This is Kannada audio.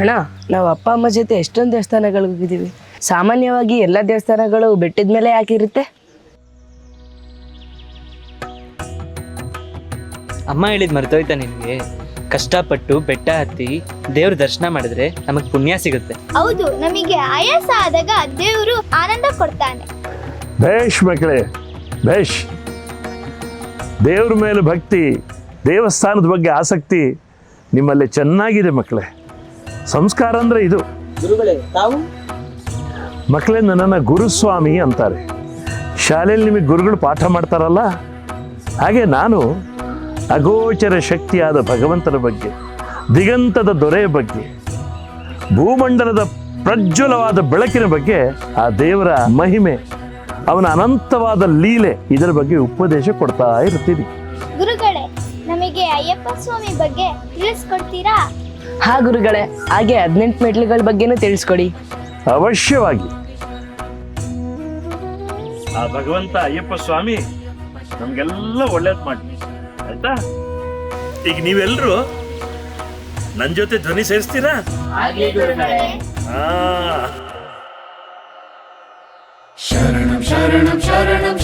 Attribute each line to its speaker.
Speaker 1: ಅಣ್ಣ ನಾವು ಅಪ್ಪ ಅಮ್ಮ ಜೊತೆ ಎಷ್ಟೊಂದು ದೇವಸ್ಥಾನಗಳಿಗೆ ಹೋಗಿದ್ದೀವಿ. ಸಾಮಾನ್ಯವಾಗಿ ಎಲ್ಲ ದೇವಸ್ಥಾನಗಳು ಬೆಟ್ಟದ ಮೇಲೆ ಯಾಕಿರುತ್ತೆ
Speaker 2: ಅಮ್ಮ ಹೇಳಿದ್ ಮರ್ತೋಯ್ತಾ ನಿಮಗೆ ಕಷ್ಟಪಟ್ಟು ಬೆಟ್ಟ ಹತ್ತಿ ದೇವ್ರ ದರ್ಶನ ಮಾಡಿದ್ರೆ ನಮಗೆ ಪುಣ್ಯ ಸಿಗುತ್ತೆ.
Speaker 3: ಹೌದು ನಮಗೆ ಆಯಾಸ ಆದಾಗ ದೇವರು ಆನಂದ ಕೊಡ್ತಾನೆ.
Speaker 4: ಬೇಷ್ ಮಕ್ಕಳೇ ಬೇಷ್ ದೇವ್ರ ಮೇಲೆ ಭಕ್ತಿ ದೇವಸ್ಥಾನದ ಬಗ್ಗೆ ಆಸಕ್ತಿ ನಿಮ್ಮಲ್ಲಿ ಚೆನ್ನಾಗಿದೆ ಮಕ್ಕಳೇ. ಸಂಸ್ಕಾರ ಅಂದರೆ ಇದು.
Speaker 2: ಗುರುಗಳೇ ತಾವು?
Speaker 4: ಮಕ್ಕಳೇ ನನ್ನನ್ನು ಗುರುಸ್ವಾಮಿ ಅಂತಾರೆ. ಶಾಲೆಯಲ್ಲಿ ನಿಮಗೆ ಗುರುಗಳು ಪಾಠ ಮಾಡ್ತಾರಲ್ಲ? ಹಾಗೆ ನಾನು ಅಗೋಚರ ಶಕ್ತಿಯಾದ ಭಗವಂತನ ಬಗ್ಗೆ ದಿಗಂತದ ದೊರೆಯ ಬಗ್ಗೆ ಭೂಮಂಡಲದ ಪ್ರಜ್ವಲವಾದ ಬೆಳಕಿನ ಬಗ್ಗೆ ಆ ದೇವರ ಮಹಿಮೆ ಅವನ ಅನಂತವಾದ ಲೀಲೆ ಇದರ ಬಗ್ಗೆ ಉಪದೇಶ ಕೊಡ್ತಾ ಇರ್ತೀನಿ
Speaker 3: ಗುರುಗಳೇ ನಮಗೆ ಅಯ್ಯಪ್ಪ ಸ್ವಾಮಿ ಬಗ್ಗೆ ತಿಳಿಸ್ಕೊಡ್ತೀರಾ?
Speaker 1: ಹಾ ಗುರುಗಳೇ ಹಾಗೆ ಹದಿನೆಂಟು ಮೆಟ್ಲುಗಳ ಬಗ್ಗೆನೂ ತಿಳಿಸ್ಕೊಡಿ.
Speaker 4: ಅವಶ್ಯವಾಗಿ. ಆ ಭಗವಂತ ಅಯ್ಯಪ್ಪ ಸ್ವಾಮಿ ನಮ್ಗೆಲ್ಲ ಒಳ್ಳೇದ್ ಮಾಡಿ ಆಯ್ತಾ? ಈಗ ನೀವೆಲ್ರು ನನ್ ಜೊತೆ ಧ್ವನಿ ಸೇರಿಸ್ತೀರಾ? ಹಾ.
Speaker 5: ಶರಣಂ ಶರಣಂ ಶರಣಂ